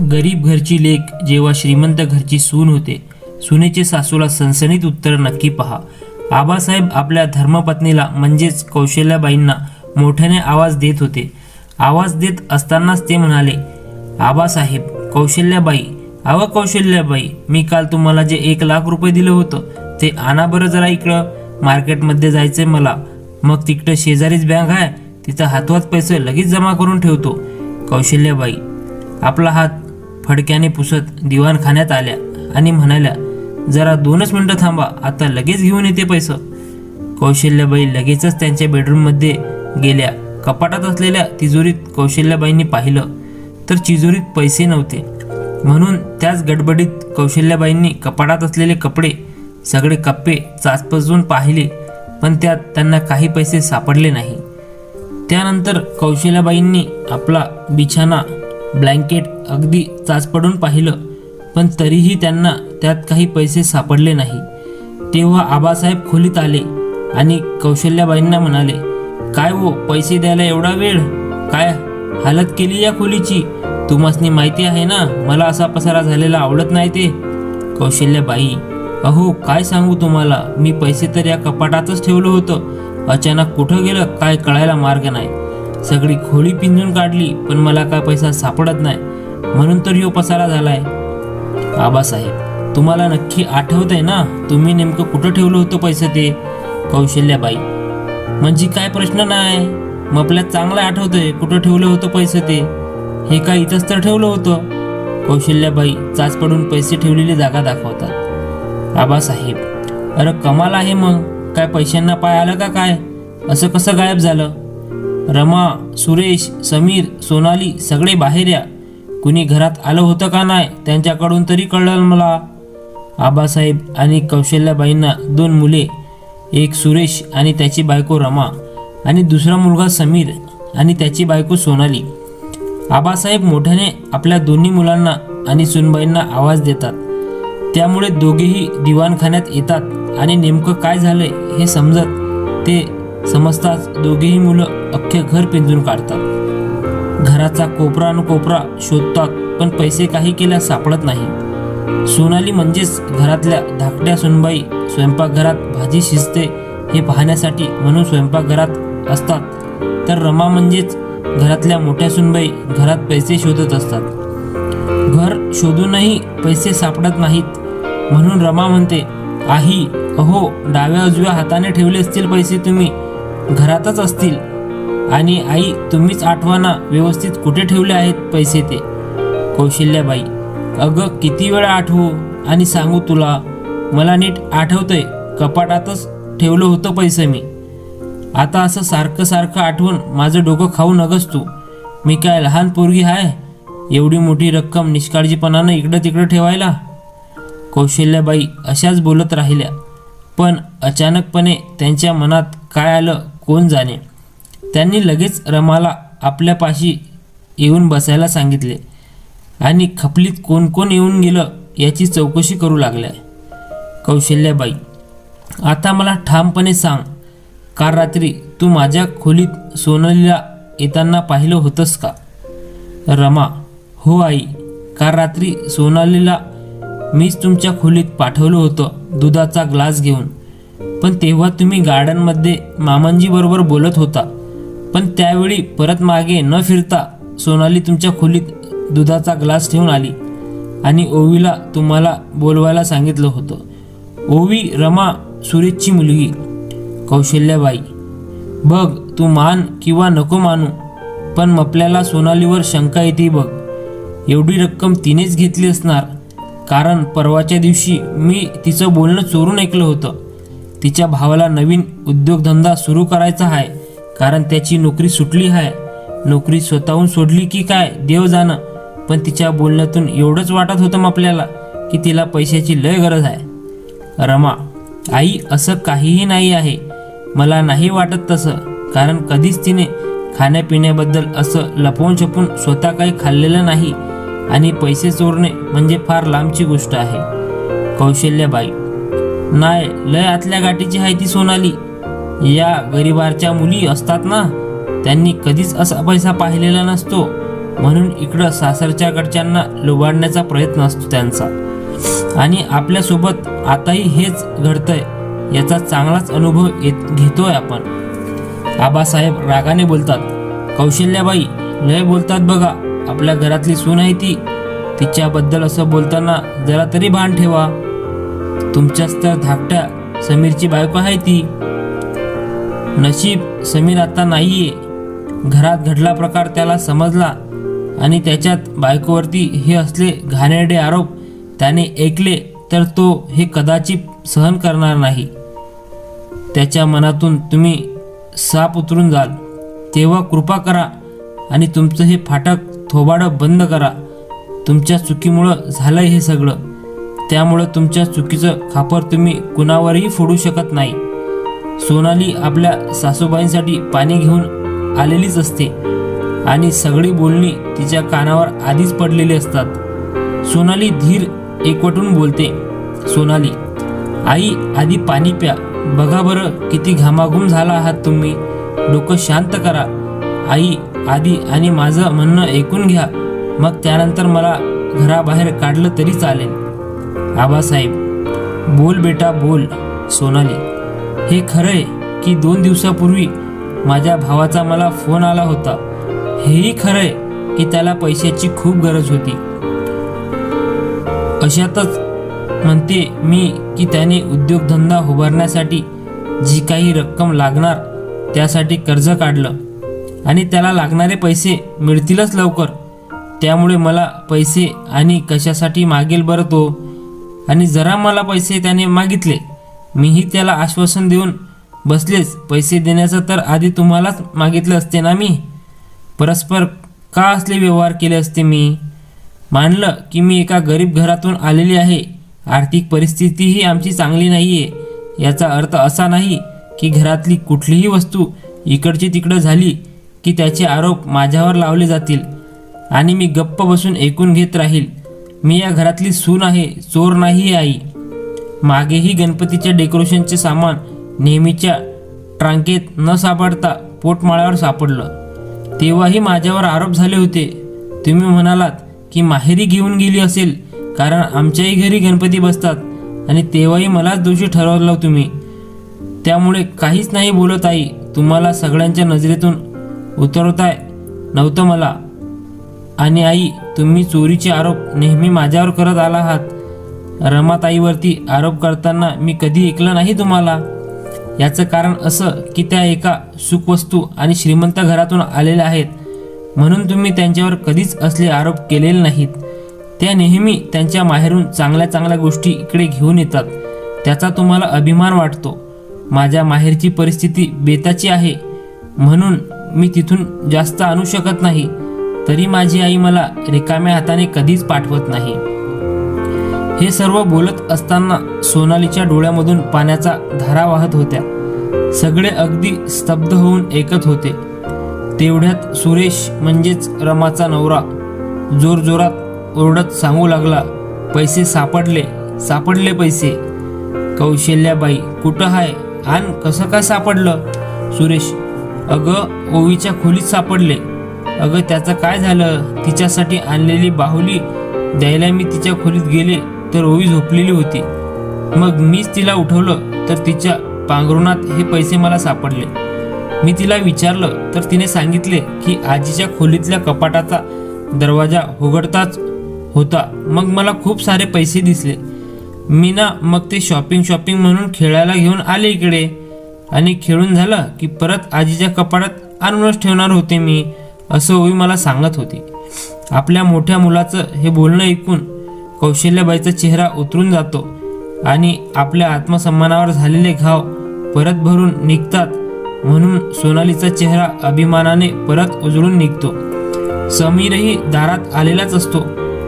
गरीब घरची लेक जेव्हा श्रीमंत घरची सून होते सुनेचे सासूला सणसणीत उत्तर नक्की पहा. आबासाहेब आपल्या धर्मपत्नीला म्हणजेच कौशल्याबाईंना मोठ्याने आवाज देत होते. आवाज देत असतानाच ते म्हणाले आबासाहेब कौशल्याबाई अव कौशल्याबाई मी काल तुम्हाला जे एक लाख रुपये दिलं होतं ते आणा बरं जरा इकडं. मार्केटमध्ये जायचंय मला. मग तिकडं शेजारीच बँक आहे तिथं हातवात पैसे लगेच जमा करून ठेवतो. कौशल्याबाई आपला हात फडक्याने पुसत दिवाणखान्यात आल्या आणि म्हणाल्या जरा दोनच मिनटं थांबा आता लगेच घेऊन येते पैसे. कौशल्याबाई लगेचच त्यांच्या बेडरूममध्ये गेल्या. कपाटात असलेल्या तिजोरीत कौशल्याबाईंनी पाहिलं तर तिजोरीत पैसे नव्हते. म्हणून त्याच गडबडीत कौशल्याबाईंनी कपाटात असलेले कपडे सगळे कप्पे चाचपसून पाहिले पण त्यात त्यांना काही पैसे सापडले नाही. त्यानंतर कौशल्याबाईंनी आपला बिछाना ब्लँकेट अगदी चाचपडून पाहिलं पण तरीही त्यांना त्यात काही पैसे सापडले नाही. तेव्हा आबासाहेब खोलीत आले आणि कौशल्याबाईंना म्हणाले काय हो पैसे द्यायला एवढा वेळ? काय हालत केली या खोलीची? तुम्हासनी माहिती आहे ना मला असा पसारा झालेला आवडत नाही ते. कौशल्याबाई अहो काय सांगू तुम्हाला? मी पैसे तर या कपाटातच ठेवलं होतं. अचानक कुठं गेलं काय कळायला मार्ग नाही. सगळी खोली पिंजून काढली पण मला काय पैसा सापडत नाही? म्हणून तर यो पसारा झालाय. आबासाहेब तुम्हाला नक्की आठवत आहे ना तुम्ही नेमकं कुठं ठेवलं होतं पैसे ते? कौशल्याबाई म्हणजे काय प्रश्न नाही. मग आपल्याला चांगलं आठवतंय कुठं ठेवलं होतं पैसे ते? हे काय इथंच तर ठेवलं होतं? कौशल्याबाई चाच पडून पैसे ठेवलेली जागा दाखवतात. आबासाहेब अरे कमाल आहे मग काय पैशांना पाय आलं का काय? असं कसं गायब झालं? रमा सुरेश समीर सोनाली सगळे बाहेर या. कुणी घरात आलं होतं का नाही त्यांच्याकडून तरी कळलं मला. आबासाहेब आणि कौशल्याबाईंना दोन मुले एक सुरेश आणि त्याची बायको रमा आणि दुसरा मुलगा समीर आणि त्याची बायको सोनाली. आबासाहेब मोठ्याने आपल्या दोन्ही मुलांना आणि सुनबाईंना आवाज देतात. त्यामुळे दोघेही दिवाणखान्यात येतात आणि नेमकं काय झालंय हे समजत ते समजताच दोघेही मुलं अख्खे घर पिंजून काढतात. घराचा कोपरा न कोपरा शोधतात पण पैसे काही केल्या सापडत नाही. सोनाली म्हणजेच घरातल्या धाकट्या सुनबाई स्वयंपाकघरात भाजी शिजते हे पाहण्यासाठी म्हणून स्वयंपाकघरात असतात. तर रमा म्हणजेच घरातल्या मोठ्या सुनबाई घरात पैसे शोधत असतात. घर शोधूनही पैसे सापडत नाहीत. म्हणून रमा म्हणते आई अहो डाव्या उजव्या हाताने ठेवले असतील पैसे तुम्ही. घरातच असतील. आणि आई तुम्हीच आठवाना व्यवस्थित कुठे ठेवले आहेत पैसे ते? कौशल्याबाई अगं किती वेळा आठवू? आणि सांगू तुला मला नीट आठवतंय कपाटातच ठेवलं होतं पैसे मी. आता असं सारखं सारखं आठवून माझं डोकं खाऊ नगस तू. मी काय लहान पोरगी आहे एवढी मोठी रक्कम निष्काळजीपणानं इकडं तिकडं ठेवायला? कौशल्याबाई अशाच बोलत राहिल्या. पण अचानकपणे त्यांच्या मनात काय आलं कोण जाणे? त्यांनी लगेच रमाला आपल्यापाशी येऊन बसायला सांगितले. आणि खपलीत कोण कोण येऊन गेलं याची चौकशी करू लागल्या. कौशल्याबाई आता मला ठामपणे सांग काल रात्री तू माझ्या खोलीत सोनलीला येताना पाहिलं होतंस का? रमा हो आई काल रात्री सोनालीला मीच तुमच्या खोलीत पाठवलं होतं दुधाचा ग्लास घेऊन. पण तेव्हा तुम्ही गार्डनमध्ये मामांजीबरोबर बोलत होता. पण त्यावेळी परत मागे न फिरता सोनाली तुमच्या खोलीत दुधाचा ग्लास ठेवून आली आणि ओवीला तुम्हाला बोलवायला सांगितलं होतं. ओवी रमा सुरेशची मुलगी कौशल्याबाई. बघ तू मान किंवा नको मानू पण आपल्याला सोनालीवर शंका येते बघ. एवढी रक्कम तिनेच घेतली असणार कारण परवाच्या दिवशी मी तिचं बोलणं चोरून ऐकलं होतं. तिच्या भावाला नवीन उद्योगधंदा सुरू करायचा आहे. कारण त्याची नोकरी सुटली आहे नोकरी स्वतःहून सोडली की काय? देव जाणं. पण तिच्या बोलण्यातून एवढंच वाटत होतं आपल्याला की तिला पैशाची लय गरज आहे रमा आई असं काहीही नाही आहे. मला नाही वाटत तसं. कारण कधीच तिने खाण्यापिण्याबद्दल असं लपवून छपून स्वतः काही खाल्लेलं नाही. आणि पैसे चोरणे म्हणजे फार लांबची गोष्ट आहे. कौशल्याबाई नाही लय आतल्या गाठीची आहे ती सोनाली. या गरिबारच्या मुली असतात ना त्यांनी कधीच असा पैसा पाहिलेला नसतो. म्हणून इकडं सासरच्याकडच्यांना लुबाडण्याचा प्रयत्न असतो त्यांचा. आणि आपल्यासोबत आताही हेच घडतंय याचा चांगलाच अनुभव येत घेतोय आपण. आबासाहेब रागाने बोलतात कौशल्याबाई लय बोलतात बघा आपल्या घरातली सून आहे ती. तिच्याबद्दल असं बोलताना जरा तरी भान ठेवा. तुमच्याच तर धाकट्या समीरची बायको आहे ती. नशीब समीर आता नाहीये. घरात घडला प्रकार त्याला समजला आणि त्याच्यात बायकोवरती हे असले घाणेरडे आरोप त्याने ऐकले तर तो हे कदाचित सहन करणार नाही. त्याच्या मनातून तुम्ही साप उतरून जाल. तेव्हा कृपा करा आणि तुमचं हे फाटक थोबाडं बंद करा. तुमच्या चुकीमुळं झालंय हे सगळं. त्यामुळं तुमच्या चुकीचं खापर तुम्ही कुणावरही फोडू शकत नाही. सोनाली आपल्या सासूबाईंसाठी पाणी घेऊन आलेलीच असते आणि सगळी बोलणी तिच्या कानावर आधीच पडलेली असतात. सोनाली धीर एकवटून बोलते सोनाली आई आधी पाणी प्या. बघा बरं किती घामाघूम झाला आहात तुम्ही. डोकं शांत करा. आई आधी आणि माझं म्हणणं ऐकून घ्या. मग त्यानंतर मला घराबाहेर काढलं तरी चालेल. आबासाहेब बोल बेटा बोल सोनाली. हे खरंय की दोन दिवसापूर्वी माझ्या भावाचा मला फोन आला होता. हेही खरंय की त्याला पैशाची खूप गरज होती. अशातच म्हणते मी की त्याने उद्योगधंदा उभारण्यासाठी जी काही रक्कम लागणार त्यासाठी कर्ज काढलं. आणि त्याला लागणारे पैसे मिळतीलच लवकर. त्यामुळे मला पैसे आणि कशासाठी मागेल बरं तो? आणि जरा मला पैसे त्याने मागितले. मीही त्याला आश्वासन देऊन बसलेच. पैसे देण्याचं तर आधी तुम्हालाच मागितलं असते ना मी? परस्पर का असले व्यवहार केले असते मी? मानलं की मी एका गरीब घरातून आलेली आहे. आर्थिक परिस्थितीही आमची चांगली नाही आहे याचा अर्थ असा नाही की घरातली कुठलीही वस्तू इकडची तिकडं झाली की त्याचे आरोप माझ्यावर लावले जातील आणि मी गप्प बसून ऐकून घेत राहील. मी या घरातली सून आहे चोर नाही आई. मागेही गणपतीच्या डेकोरेशनचे सामान नेहमीच्या ट्रांकेत न सापडता पोटमाळ्यावर सापडलं. तेव्हाही माझ्यावर आरोप झाले होते. तुम्ही म्हणालात की माहेरी घेऊन गेली असेल कारण आमच्याही घरी गणपती बसतात आणि तेव्हाही मलाच दोषी ठरवलं तुम्ही. त्यामुळे काहीच नाही बोलत आई तुम्हाला सगळ्यांच्या नजरेतून उतरवताय नव्हतं मला. आणि आई तुम्ही चोरीचे आरोप नेहमी माझ्यावर करत आला आहात. रमाताईवरती आरोप करताना मी कधी ऐकलं नाही तुम्हाला? याचं कारण असं की त्या एका सुखवस्तू आणि श्रीमंत घरातून आलेल्या आहेत. म्हणून तुम्ही त्यांच्यावर कधीच असले आरोप केलेले नाहीत. त्या नेहमी त्यांच्या माहेरून चांगल्या चांगल्या गोष्टी इकडे घेऊन येतात. त्याचा तुम्हाला अभिमान वाटतो. माझ्या माहेरची परिस्थिती बेताची आहे. म्हणून मी तिथून जास्त आणू शकत नाही. तरी माझी आई मला रिकाम्या हाताने कधीच पाठवत नाही. हे सर्व बोलत असताना सोनालीच्या डोळ्यामधून पाण्याचा धारा वाहत होत्या. सगळे अगदी स्तब्ध होऊन ऐकत होते. तेवढ्यात सुरेश म्हणजेच रमाचा नवरा जोरजोरात ओरडत सांगू लागला पैसे सापडले सापडले पैसे. कौशल्याबाई कुठं आहे आण कसं काय सापडलं? सुरेश अगं ओवीच्या खोलीत सापडले. अगं त्याचं काय झालं? तिच्यासाठी आणलेली बाहुली द्यायला मी तिच्या खोलीत गेले. तर ओवी झोपलेली होती. मग मीच तिला उठवलं तर तिच्या पांघरुणात हे पैसे मला सापडले. मी तिला विचारलं तर तिने सांगितले की आजीच्या खोलीतल्या कपाटाचा दरवाजा उघडताच होता. मग मला खूप सारे पैसे दिसले. मी ना मग ते शॉपिंग शॉपिंग म्हणून खेळायला घेऊन आले इकडे. आणि खेळून झालं की परत आजीच्या कपाटात आणूनच ठेवणार होते मी असं ओवी मला सांगत होती. आपल्या मोठ्या मुलाचं हे बोलणं ऐकून कौशल्याबाईचा चेहरा उतरून जातो आणि आपल्या आत्मसन्मानावर झालेले घाव परत भरून निघतात म्हणून सोनालीचा चेहरा अभिमानाने परत उजळून निघतो. समीरही दारात आलेलाच असतो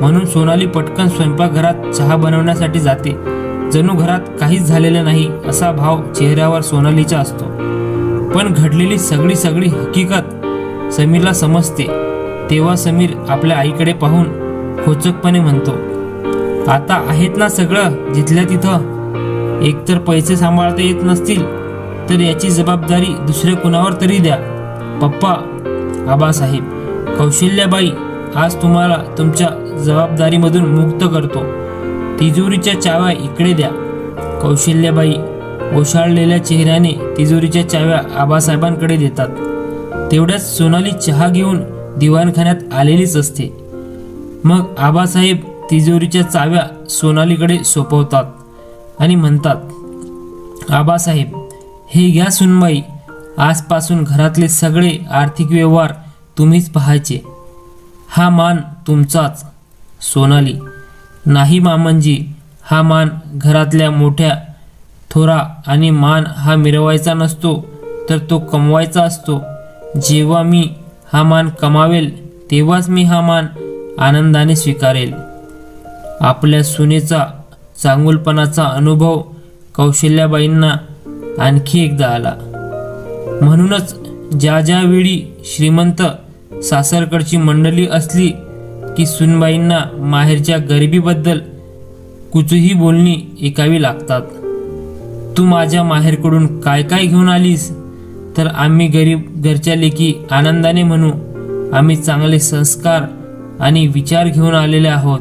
म्हणून सोनाली पटकन स्वयंपाकघरात चहा बनवण्यासाठी जाते. जणू घरात काहीच झालेलं नाही असा भाव चेहऱ्यावर सोनालीचा असतो. पण घडलेली सगळी सगळी हकीकत समीरला समजते. तेव्हा समीर आपल्या आईकडे पाहून खोचकपणे म्हणतो आता आहेत ना सगळं जिथल्या तिथं. एकतर पैसे सांभाळता येत नसतील तर याची जबाबदारी दुसऱ्या कुणावर तरी द्या. पप्पा आबासाहेब कौशल्याबाई आज तुम्हाला तुमच्या जबाबदारीमधून मुक्त करतो. तिजोरीच्या चाव्या इकडे द्या. कौशल्याबाई ओशाळलेल्या चेहऱ्याने तिजोरीच्या चाव्या आबासाहेबांकडे देतात. तेवढ्याच सोनाली चहा घेऊन दिवाणखान्यात आलेलीच असते. मग आबासाहेब तिजोरीच्या चाव्या सोनालीकडे सोपवतात आणि म्हणतात आबासाहेब हे घ्या सुनबाई आजपासून घरातले सगळे आर्थिक व्यवहार तुम्हीच पाहायचे. हा मान तुमचाच सोनाली. नाही मामनजी हा मान घरातल्या मोठ्या थोरा आणि मान हा मिरवायचा नसतो तर तो कमवायचा असतो. जेव्हा मी हा मान कमावेल तेव्हाच मी हा मान आनंदाने स्वीकारेल. आपल्या सुनेचा चांगुलपणाचा अनुभव कौशल्याबाईंना आणखी एकदा आला. म्हणूनच ज्या ज्यावेळी श्रीमंत सासरकडची मंडळी असली की सुनबाईंना माहेरच्या गरिबीबद्दल कुचही बोलणी ऐकावी लागतात. तू माझ्या माहेरकडून काय काय घेऊन आलीस? तर आम्ही गरीब घरच्या लेखी आनंदाने म्हणू आम्ही चांगले संस्कार आणि विचार घेऊन आलेले आहोत.